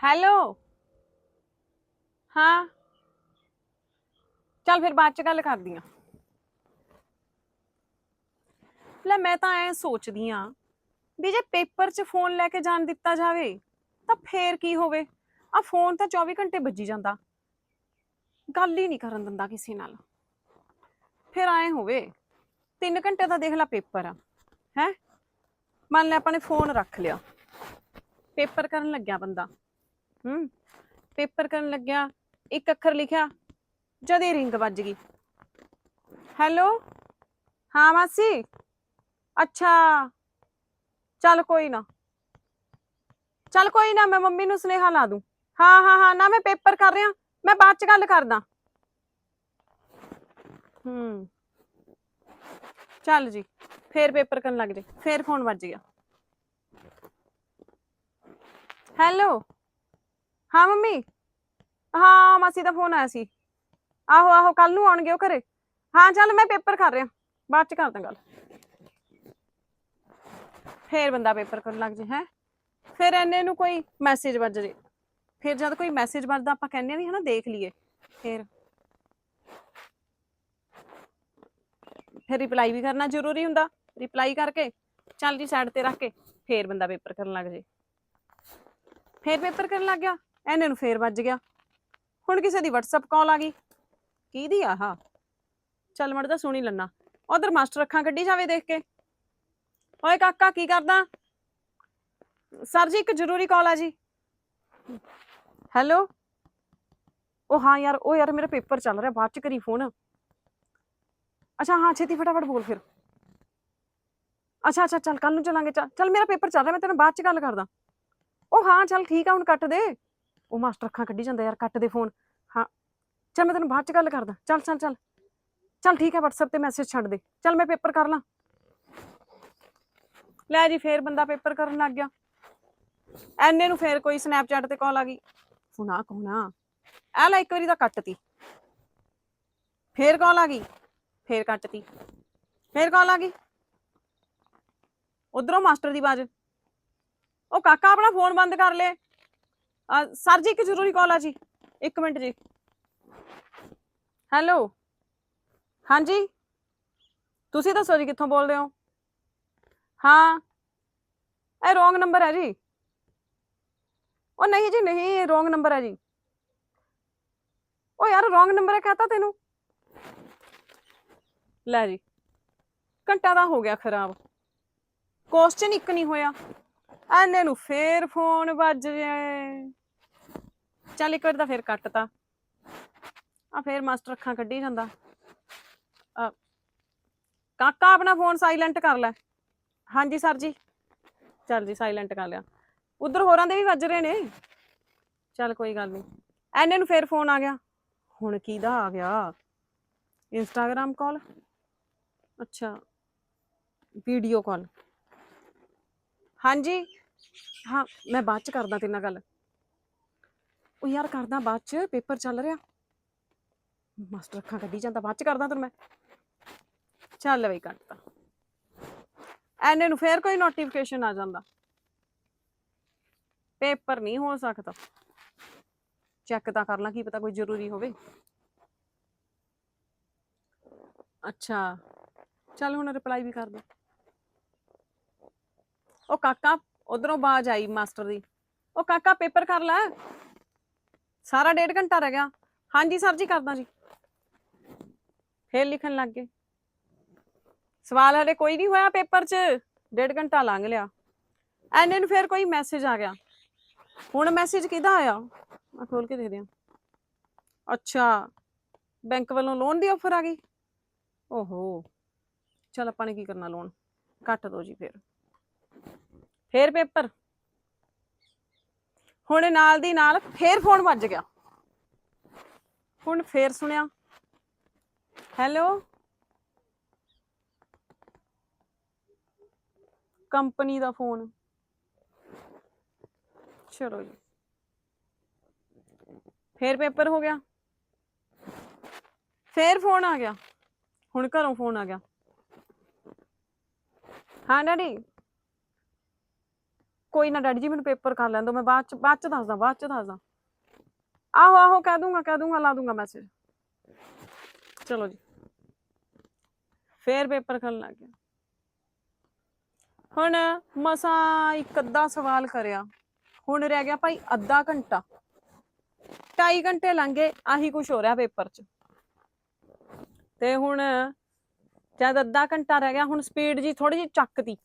Hello ਹਾਂ। ਚੱਲ ਫਿਰ ਬਾਅਦ ਚ ਗੱਲ ਕਰਦੀ ਆ। ਲੈ ਮੈਂ ਤਾਂ ਐ ਸੋਚਦੀ ਆ ਵੀ ਜੇ ਪੇਪਰ 'ਚ ਫੋਨ ਲੈ ਕੇ ਜਾਣ ਦਿੱਤਾ ਜਾਵੇ, ਤਾਂ ਫੇਰ ਕੀ ਹੋਵੇ? ਆ ਫੋਨ ਤਾਂ 24 ਘੰਟੇ ਵੱਜੀ ਜਾਂਦਾ। ਗੱਲ ਹੀ ਨਹੀਂ ਕਰਨ ਦਿੰਦਾ ਕਿਸੇ ਨਾਲ। ਫਿਰ ਐ ਹੋਵੇ 3 ਘੰਟੇ ਦਾ ਦੇਖ ਲੈ ਪੇਪਰ ਆ, ਹੈ? ਮੰਨ ਲੈ ਆਪਾਂ ਨੇ ਫੋਨ ਰੱਖ ਲਿਆ। ਪੇਪਰ ਕਰਨ ਲੱਗਿਆ ਬੰਦਾ। ਹੂੰ, ਪੇਪਰ ਕਰਨ ਲੱਗਿਆ, ਇੱਕ ਅੱਖਰ ਲਿਖਿਆ, ਜਦ ਹੀ ਰਿੰਗ ਵੱਜ ਗਈ। ਹੈਲੋ? ਹਾਂ ਮਾਸੀ? ਅੱਛਾ। ਚੱਲ ਕੋਈ ਨਾ। ਚੱਲ ਕੋਈ ਨਾ, ਮੈਂ ਮੰਮੀ ਨੂੰ ਸੁਨੇਹਾ ਲਾ ਦੂੰ। ਹਾਂ ਹਾਂ ਹਾਂ, ਨਾ ਮੈਂ ਪੇਪਰ ਕਰ ਰਿਹਾ, ਮੈਂ ਬਾਅਦ ਚ ਗੱਲ ਕਰਦਾ। ਹੂੰ। ਚੱਲ ਜੀ, ਫੇਰ ਪੇਪਰ ਕਰਨ ਲੱਗ ਜੇ, ਫੇਰ ਫੋਨ ਵੱਜ ਗਿਆ। ਹੈਲੋ? ਹਾਂ ਮੰਮੀ। ਹਾਂ, ਮਾਸੀ ਦਾ ਫੋਨ ਆਇਆ ਸੀ। ਆਹੋ ਆਹੋ ਕੱਲ ਨੂੰ ਆਉਣਗੇ ਉਹ ਘਰੇ। ਹਾਂ, ਚੱਲ ਮੈਂ ਪੇਪਰ ਕਰ ਰਿਹਾ। ਬਾਅਦ ਚ ਕਰਦਾ ਗੱਲ। ਫੇਰ ਬੰਦਾ ਪੇਪਰ ਕਰਨ ਲੱਗ ਜੇ, ਹੈ। ਫਿਰ ਐਨੇ ਨੂੰ ਕੋਈ ਮੈਸੇਜ ਵੱਜ ਜੇ। ਫਿਰ ਜਦ ਕੋਈ ਮੈਸੇਜ ਵੱਜਦਾ, ਆਪਾਂ ਕਹਿੰਦੇ ਆ ਵੀ ਹਨਾ, ਦੇਖ ਲਈਏ। ਫਿਰ। ਫਿਰ ਰਿਪਲਾਈ ਵੀ ਕਰਨਾ ਜ਼ਰੂਰੀ ਹੁੰਦਾ। ਰਿਪਲਾਈ ਕਰਕੇ, ਚੱਲ ਜੀ ਸਾਈਡ ਤੇ ਰੱਖ ਕੇ, ਫੇਰ ਬੰਦਾ ਪੇਪਰ ਕਰਨ ਲੱਗ ਜੇ। ਫੇਰ ਪੇਪਰ ਕਰਨ ਲੱਗ ਗਿਆ। ਐਨੇ ਨੂੰ ਫੇਰ ਵੱਜ ਗਿਆ। ਹੁਣ ਕਿਸੇ ਦੀ WhatsApp ਕਾਲ ਆ ਗਈ। ਕਿਹਦੀ ਆਹ? ਚੱਲ ਮੜ ਦਾ ਸੁਣੀ ਲੰਨਾ ਉਧਰ ਮਾਸਟਰ ਅੱਖਾਂ ਕੱਢੀ ਜਾਵੇ ਦੇਖ ਕੇ। ਓਏ ਕਾਕਾ, ਕੀ ਕਰਦਾ? ਸਰ ਜੀ, ਇੱਕ ਜ਼ਰੂਰੀ ਕਾਲ ਆ ਜੀ। ਹੈਲੋ? ਉਹ ਹਾਂ ਯਾਰ ਉਹ ਯਾਰ ਮੇਰਾ ਪੇਪਰ ਚੱਲ ਰਿਹਾ, ਬਾਅਦ ਚ ਕਰੀ ਫੋਨ। ਅੱਛਾ, ਹਾਂ, ਛੇਤੀ ਫਟਾਫਟ ਬੋਲ ਫਿਰ। ਅੱਛਾ ਅੱਛਾ, ਚੱਲ ਕੱਲ ਨੂੰ ਚੱਲਾਂਗੇ। ਚੱਲ ਚੱਲ ਮੇਰਾ ਪੇਪਰ ਚੱਲ ਰਿਹਾ, ਮੈਂ ਤੈਨੂੰ ਬਾਅਦ ਚ ਗੱਲ ਕਰਦਾ। ਉਹ ਹਾਂ, ਚੱਲ ਠੀਕ ਆ, ਹੁਣ ਕੱਟ ਦੇ। ਉਹ ਮਾਸਟਰ ਅੱਖਾਂ ਕੱਢੀ ਜਾਂਦਾ ਯਾਰ, ਕੱਟ ਦੇ ਫੋਨ ਹਾਂ। ਚੱਲ ਮੈਂ ਤੈਨੂੰ ਬਾਅਦ ਚ ਗੱਲ ਕਰਦਾ। ਚੱਲ ਚੱਲ ਚੱਲ। ਚੱਲ ਠੀਕ ਹੈ, WhatsApp ਤੇ ਮੈਸੇਜ ਛੱਡ ਦੇ। ਚੱਲ ਮੈਂ ਪੇਪਰ ਕਰ ਲਾਂ। ਲੈ ਜੀ, ਫੇਰ ਬੰਦਾ ਪੇਪਰ ਕਰਨ ਲੱਗ ਗਿਆ। ਐਨੇ ਨੂੰ ਫੇਰ ਕੋਈ ਸਨੈਪਚੈਟ ਤੇ ਕਾਲ ਆ ਗਈ। ਸੁਣਾ ਕੋਣਾ ਆ? ਲੈ ਇੱਕ ਵਾਰੀ ਤਾਂ ਕੱਟਤੀ। ਫੇਰ ਕਾਲ ਆ ਗਈ। ਫੇਰ ਕੱਟਤੀ। ਫੇਰ ਕਾਲ ਆ ਗਈ। ਉਧਰੋਂ ਮਾਸਟਰ ਦੀ ਬਾਜ ਉਹ ਕਾਕਾ ਆਪਣਾ ਫੋਨ ਬੰਦ ਕਰ ਲੈ। ਸਰ ਜੀ, ਇੱਕ ਜ਼ਰੂਰੀ ਕਾਲ ਆ ਜੀ। ਇੱਕ ਮਿੰਟ ਜੀ। ਹੈਲੋ ਹਾਂਜੀ? ਤੁਸੀਂ ਦੱਸੋ ਜੀ, ਕਿੱਥੋਂ ਬੋਲਦੇ ਹੋ? ਹਾਂ। ਇਹ ਰੋਂਗ ਨੰਬਰ ਹੈ ਜੀ। ਉਹ ਨਹੀਂ ਜੀ, ਨਹੀਂ ਰੋਂਗ ਨੰਬਰ ਹੈ ਜੀ। ਉਹ ਯਾਰ ਰੋਂਗ ਨੰਬਰ ਹੈ, ਕਹਤਾ ਤੈਨੂੰ। ਲੈ ਜੀ। ਘੰਟਾ ਦਾ ਹੋ ਗਿਆ ਖਰਾਬ। ਕੁਐਸਚਨ ਇੱਕ ਨਹੀਂ ਹੋਇਆ। ਐਨੇ ਨੂੰ ਫੇਰ ਫੋਨ ਵੱਜ ਜਾਏ ਚੱਲ ਇੱਕ ਵਾਰ ਤਾਂ ਫੇਰ ਕੱਟਤਾ। ਆ ਫੇਰ ਮਾਸਟਰ ਅੱਖਾਂ ਕੱਢੀ ਜਾਂਦਾ। ਅ, ਕਾਕਾ ਆਪਣਾ ਫੋਨ ਸਾਇਲੈਂਟ ਕਰ ਲੈ। ਹਾਂਜੀ ਸਰ ਜੀ। ਚੱਲ ਜੀ ਸਾਇਲੈਂਟ ਕਰ ਲਿਆ। ਉਧਰ ਹੋਰਾਂ ਦੇ ਵੀ ਵੱਜ ਰਹੇ ਨੇ। ਚੱਲ ਕੋਈ ਗੱਲ ਨਹੀਂ ਐਨੇ ਨੂੰ ਫੇਰ ਫੋਨ ਆ ਗਿਆ। ਹੁਣ ਕਿਹਦਾ ਆ ਗਿਆ? Instagram call? ਅੱਛਾ ਵੀਡੀਓ ਕਾਲ। ਹਾਂਜੀ। ਹਾਂ, ਮੈਂ ਬਾਅਦ ਚ ਕਰਦਾ ਤੇਰੇ ਨਾਲ ਗੱਲ। ਉਹ ਯਾਰ ਕਰਦਾ ਬਾਅਦ ਚ, ਪੇਪਰ ਚੱਲ ਰਿਹਾ। ਮਾਸਟਰ ਅੱਖਾਂ ਕੱਢੀ ਜਾਂਦਾ, ਬਾਅਦ ਚ ਕਰਦਾ ਤੈਨੂੰ ਮੈਂ। ਚੱਲ ਬਈ ਕੱਟਤਾ ਐਨੇ ਨੂੰ ਫੇਰ ਕੋਈ ਨੋਟੀਫਿਕੇਸ਼ਨ ਆ ਜਾਂਦਾ। ਪੇਪਰ ਨਹੀਂ ਹੋ ਸਕਦਾ। ਚੈੱਕ ਤਾਂ ਕਰ ਲਾਂ ਕੀ ਪਤਾ ਕੋਈ ਜ਼ਰੂਰੀ ਹੋਵੇ। ਅੱਛਾ। ਚੱਲ ਹੁਣ ਰਿਪਲਾਈ ਵੀ ਕਰ ਦੇ। ਉਹ ਕਾਕਾ ਉਧਰੋਂ ਬਾਜ ਆਈ ਮਾਸਟਰ ਦੀ। ਉਹ ਕਾਕਾ ਪੇਪਰ ਕਰ ਲੈ। ਸਾਰਾ ਡੇਢ ਘੰਟਾ ਰਹਿ ਗਿਆ। ਹਾਂਜੀ ਸਰ ਜੀ, ਕਰਦਾ ਜੀ। ਫੇਰ ਲਿਖਣ ਲੱਗ ਗਏ। ਸਵਾਲ ਹਲੇ ਕੋਈ ਨਹੀਂ ਹੋਇਆ ਪੇਪਰ 'ਚ। ਡੇਢ ਘੰਟਾ ਲੰਘ ਲਿਆ। ਐਨੇ ਨੂੰ ਫੇਰ ਕੋਈ ਮੈਸੇਜ ਆ ਗਿਆ। ਹੁਣ ਮੈਸੇਜ ਕਿਹਦਾ ਆਇਆ? ਆ ਖੋਲ ਕੇ ਦੇਖਦੇ ਆ ਅੱਛਾ, ਬੈਂਕ ਵੱਲੋਂ ਲੋਨ ਦੀ ਆਫਰ ਆ ਗਈ? ਓਹੋ। ਚਲ ਆਪਾਂ ਨੇ ਕੀ ਕਰਨਾ ਲੋਨ ਕੱਟ ਦੋ ਜੀ ਫੇਰ। ਫੇਰ ਪੇਪਰ। ਹੁਣ ਨਾਲ ਦੀ ਨਾਲ ਫੇਰ ਫੋਨ ਵੱਜ ਗਿਆ। ਹੁਣ ਫੇਰ ਸੁਣਿਆ। ਹੈਲੋ। ਕੰਪਨੀ ਦਾ ਫੋਨ। ਚਲੋ ਜੀ। ਫੇਰ ਪੇਪਰ ਹੋ ਗਿਆ। ਫੇਰ ਫੋਨ ਆ ਗਿਆ। ਹੁਣ ਘਰੋਂ ਫੋਨ ਆ ਗਿਆ। ਹਾਂ ਡੈਡੀ। ਕੋਈ ਨਾ ਡੈਡੀ ਜੀ, ਮੈਨੂੰ ਪੇਪਰ ਕਰ ਲੈਣ ਦਿਓ, ਮੈਂ ਬਾਅਦ ਚ ਬਾਅਦ ਚ ਦੱਸਦਾ, ਬਾਅਦ ਚ ਦੱਸਦਾ। ਆਹੋ ਆਹੋ, ਕਹਿ ਦੂੰਗਾ ਕਹਿ ਦੂੰਗਾ, ਲਾ ਦੂੰਗਾ ਮੈਸੇਜ ਚਲੋ ਜੀ। ਫੇਰ ਪੇਪਰ ਕਰਨ ਲੱਗ ਗਿਆ। ਹੁਣ ਮਸਾਂ ਇੱਕ ਅੱਧਾ ਸਵਾਲ ਕਰਿਆ। ਹੁਣ ਰਹਿ ਗਿਆ ਭਾਈ ਅੱਧਾ ਘੰਟਾ। ਢਾਈ ਘੰਟੇ ਲੰਘੇ, ਆਹੀ ਕੁਝ ਹੋ ਰਿਹਾ ਪੇਪਰ 'ਚ। ਤੇ ਹੁਣ ਜਦ ਅੱਧਾ ਘੰਟਾ ਰਹਿ ਗਿਆ, ਹੁਣ ਸਪੀਡ ਜੀ ਥੋੜੀ ਜਿਹੀ ਚੱਕਦੀ।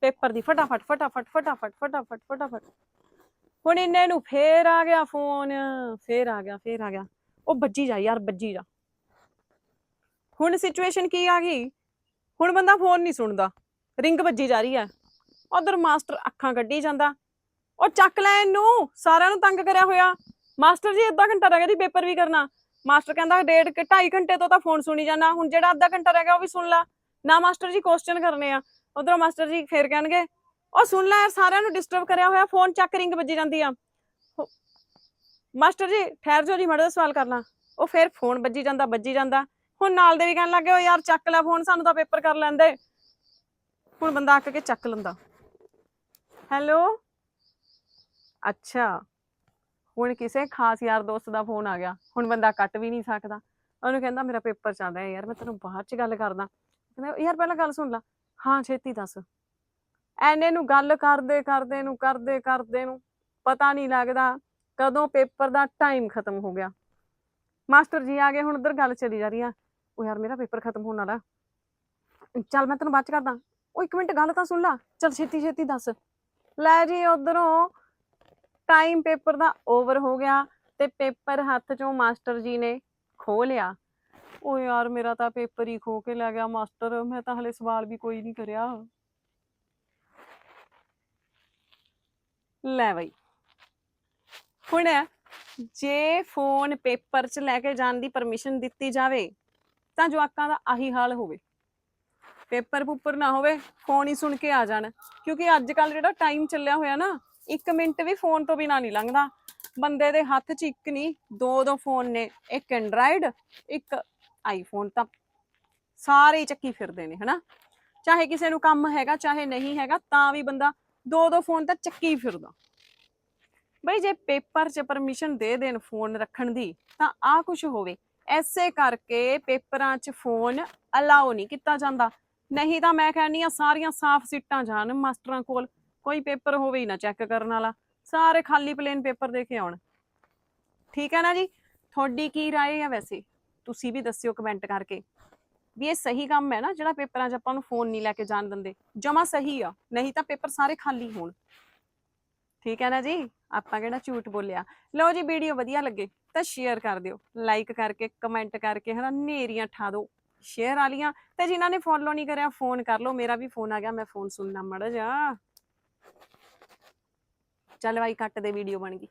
ਪੇਪਰ ਦੀ ਫਟਾਫਟ ਫਟਾਫਟ ਫਟਾਫਟ ਫਟਾਫਟ ਫਟਾਫਟ। ਹੁਣ ਇੰਨੇ ਨੂੰ ਫੇਰ ਆ ਗਿਆ ਫੋਨ, ਫੇਰ ਆ ਗਿਆ, ਫੇਰ ਆ ਗਿਆ। ਉਹ ਵੱਜੀ ਜਾ ਯਾਰ, ਵੱਜੀ ਜਾ। ਹੁਣ ਸਿਚੁਏਸ਼ਨ ਕੀ ਆ ਗਈ? ਹੁਣ ਬੰਦਾ ਫੋਨ ਨਹੀਂ ਸੁਣਦਾ। ਰਿੰਗ ਵੱਜੀ ਜਾ ਰਹੀ ਹੈ। ਉਧਰ ਮਾਸਟਰ ਅੱਖਾਂ ਕੱਢੀ ਜਾਂਦਾ। ਉਹ ਚੱਕ ਲੈ ਇਹਨੂੰ। ਸਾਰਿਆਂ ਨੂੰ ਤੰਗ ਕਰਿਆ ਹੋਇਆ। ਮਾਸਟਰ ਜੀ, ਅੱਧਾ ਘੰਟਾ ਰਹਿ ਗਿਆ ਜੀ ਪੇਪਰ ਵੀ ਕਰਨਾ। ਮਾਸਟਰ ਕਹਿੰਦਾ ਡੇਢ ਕਿ 2.5 ਘੰਟੇ ਤੋਂ ਤਾਂ ਫੋਨ ਸੁਣੀ ਜਾਣਾ ਹੁਣ ਜਿਹੜਾ ਅੱਧਾ ਘੰਟਾ ਰਹਿ ਗਿਆ ਉਹ ਵੀ ਸੁਣ ਲਾ। ਨਾ ਮਾਸਟਰ ਜੀ ਕੁਐਸਚਨ ਕਰਨੇ ਆ। ਉਧਰੋਂ ਮਾਸਟਰ ਜੀ ਫੇਰ ਕਹਿਣਗੇ, ਉਹ ਸੁਣ ਲੈ ਯਾਰ ਸਾਰਿਆਂ ਨੂੰ ਡਿਸਟਰਬ ਕਰਿਆ ਹੋਇਆ ਫੋਨ ਚੱਕ ਰਿੰਗ ਵੱਜੀ ਜਾਂਦੀ ਆ। ਹੋ- ਮਾਸਟਰ ਜੀ, ਠਹਿਰ ਜਾਓ ਜੀ, ਮੜਾ ਸਵਾਲ ਕਰਨਾ ਉਹ ਫੇਰ ਫੋਨ ਵੱਜੀ ਜਾਂਦਾ ਵੱਜੀ ਜਾਂਦਾ। ਹੁਣ ਨਾਲ ਦੇ ਵੀ ਕਹਿਣ ਲੱਗੇ ਉਹ ਯਾਰ ਚੱਕ ਲੈ ਫੋਨ ਸਾਨੂੰ ਤਾਂ ਪੇਪਰ ਕਰ ਲੈਂਦੇ ਹੁਣ ਬੰਦਾ ਅੱਕ ਕੇ ਚੱਕ ਲੈਂਦਾ। ਹੈਲੋ ਅੱਛਾ। ਹੁਣ ਕਿਸੇ ਖਾਸ ਯਾਰ ਦੋਸਤ ਦਾ ਫੋਨ ਆ ਗਿਆ। ਹੁਣ ਬੰਦਾ ਕੱਟ ਵੀ ਨਹੀਂ ਸਕਦਾ। ਉਹਨੂੰ ਕਹਿੰਦਾ, ਮੇਰਾ ਪੇਪਰ ਚੱਲਦਾ ਯਾਰ ਮੈਂ ਤੈਨੂੰ ਬਾਅਦ ਚ ਗੱਲ ਕਰਦਾ। ਕਹਿੰਦਾ, ਯਾਰ ਪਹਿਲਾਂ ਗੱਲ ਸੁਣ ਲੈ। ਹਾਂ, ਛੇਤੀ ਦੱਸ। ਐਨੇ ਨੂੰ ਗੱਲ ਕਰਦੇ ਕਰਦੇ ਨੂੰ, ਕਰਦੇ ਕਰਦੇ ਨੂੰ ਪਤਾ ਨਹੀਂ ਲੱਗਦਾ ਕਦੋਂ ਪੇਪਰ ਦਾ ਟਾਈਮ ਖਤਮ ਹੋ ਗਿਆ। ਮਾਸਟਰ ਜੀ ਆ ਗਏ, ਹੁਣ ਉਧਰ ਗੱਲ ਚੱਲੀ ਜਾ ਰਹੀ ਆ। ਉਹ ਯਾਰ ਮੇਰਾ ਪੇਪਰ ਖਤਮ ਹੋਣ ਵਾਲਾ। ਚੱਲ ਮੈਂ ਤੈਨੂੰ ਬਾਅਦ ਚ ਕਰਦਾ। ਉਹ ਇੱਕ ਮਿੰਟ ਗੱਲ ਤਾਂ ਸੁਣ ਲਾ। ਚੱਲ ਛੇਤੀ ਛੇਤੀ ਦੱਸ। ਲੈ ਜੀ, ਉਧਰੋਂ ਟਾਈਮ ਪੇਪਰ ਦਾ ਓਵਰ ਹੋ ਗਿਆ ਤੇ ਪੇਪਰ ਹੱਥ ਚੋਂ ਮਾਸਟਰ ਜੀ ਨੇ ਖੋ ਲਿਆ। ਉਹ ਯਾਰ ਮੇਰਾ ਤਾਂ ਪੇਪਰ ਹੀ ਖੋ ਕੇ ਲੈ ਗਿਆ ਮਾਸਟਰ, ਮੈਂ ਤਾਂ ਹਲੇ ਸਵਾਲ ਵੀ ਕੋਈ ਨਹੀਂ ਕਰਿਆ। ਲੈ ਬਈ। ਹੁਣ ਜੇ ਫੋਨ ਪੇਪਰ 'ਚ ਲੈ ਕੇ ਜਾਣ ਦੀ ਪਰਮਿਸ਼ਨ ਦਿੱਤੀ ਜਾਵੇ, ਤਾਂ ਜਵਾਕਾਂ ਦਾ ਆਹੀ ਹਾਲ ਹੋਵੇ। ਪੇਪਰ ਪੂਪਰ ਨਾ ਹੋਵੇ, ਫੋਨ ਹੀ ਸੁਣ ਕੇ ਆ ਜਾਣ। ਕਿਉਂਕਿ ਅੱਜ ਕੱਲ ਜਿਹੜਾ ਟਾਈਮ ਚੱਲਿਆ ਹੋਇਆ ਨਾ 1 ਮਿੰਟ ਵੀ ਫੋਨ ਤੋਂ ਬਿਨਾ ਨਹੀਂ ਲੰਘਦਾ। ਬੰਦੇ ਦੇ ਹੱਥ 'ਚ ਇੱਕ ਨਹੀਂ, ਦੋ ਦੋ ਫੋਨ ਨੇ। ਇੱਕ ਐਂਡਰਾਇਡ ਇੱਕ ਆਈਫੋਨ ਤਾਂ ਸਾਰੇ ਹੀ ਚੱਕੀ ਫਿਰਦੇ ਨੇ ਹਨਾ ਚਾਹੇ ਕਿਸੇ ਨੂੰ ਕੰਮ ਹੈਗਾ ਚਾਹੇ ਨਹੀਂ ਹੈਗਾ ਤਾਂ ਵੀ ਬੰਦਾ ਦੋ ਦੋ ਫੋਨ ਤਾਂ ਚੱਕੀ ਫਿਰਦਾ ਬਈ ਜੇ ਪੇਪਰ 'ਚ ਪਰਮਿਸ਼ਨ ਦੇ ਦੇਣ ਫੋਨ ਰੱਖਣ ਦੀ ਤਾਂ ਆ ਕੁਝ ਹੋਵੇ ਐਸੇ ਕਰਕੇ ਪੇਪਰਾਂ 'ਚ ਫੋਨ ਅਲਾਉ ਨਹੀਂ ਕੀਤਾ ਜਾਂਦਾ ਨਹੀਂ ਤਾਂ ਮੈਂ ਕਹਿੰਨੀ ਆ ਸਾਰੀਆਂ ਸਾਫ਼ ਸੀਟਾਂ ਜਾਣ ਮਾਸਟਰਾਂ ਕੋਲ ਕੋਈ ਪੇਪਰ ਹੋਵੇ ਹੀ ਨਾ ਚੈੱਕ ਕਰਨ ਵਾਲਾ ਸਾਰੇ ਖਾਲੀ ਪਲੇਨ ਪੇਪਰ ਦੇ ਕੇ ਆਉਣ ਠੀਕ ਹੈ ਨਾ ਜੀ ਤੁਹਾਡੀ ਕੀ رائے ਹੈ ਵੈਸੇ ਤੁਸੀਂ ਵੀ ਦੱਸਿਓ ਕਮੈਂਟ ਕਰਕੇ ਵੀ ਇਹ ਸਹੀ ਕੰਮ ਹੈ ਨਾ, ਜਿਹੜਾ ਪੇਪਰਾਂ 'ਚ ਆਪਾਂ ਨੂੰ ਫੋਨ ਨਹੀਂ ਲੈ ਕੇ ਜਾਣ ਦਿੰਦੇ। ਜਮਾ ਸਹੀ ਆ, ਨਹੀਂ ਤਾਂ ਪੇਪਰ ਸਾਰੇ ਖਾਲੀ ਹੋਣ। ਠੀਕ ਹੈ ਨਾ ਜੀ? ਆਪਾਂ ਕਿਹੜਾ ਝੂਠ ਬੋਲਿਆ? ਲਓ ਜੀ ਵੀਡੀਓ ਵਧੀਆ ਲੱਗੇ ਤਾਂ ਸ਼ੇਅਰ ਕਰ ਦਿਓ। ਲਾਈਕ ਕਰਕੇ ਕਮੈਂਟ ਕਰਕੇ, ਹਨਾ ਨੇਰੀਆਂ ਠਾ ਦਿਓ। ਸ਼ੇਅਰ ਵਾਲੀਆਂ ਤੇ ਜਿਨ੍ਹਾਂ ਨੇ ਫੋਲੋ ਨਹੀਂ ਕਰਿਆ ਫੋਨ ਕਰ ਲਓ। ਮੇਰਾ ਵੀ ਫੋਨ ਆ ਗਿਆ, ਮੈਂ ਫੋਨ ਸੁਣਨਾ ਮੜ ਜਾ ਚੱਲ ਬਾਈ, ਕੱਟ ਦੇ ਵੀਡੀਓ ਬਣ ਗਈ।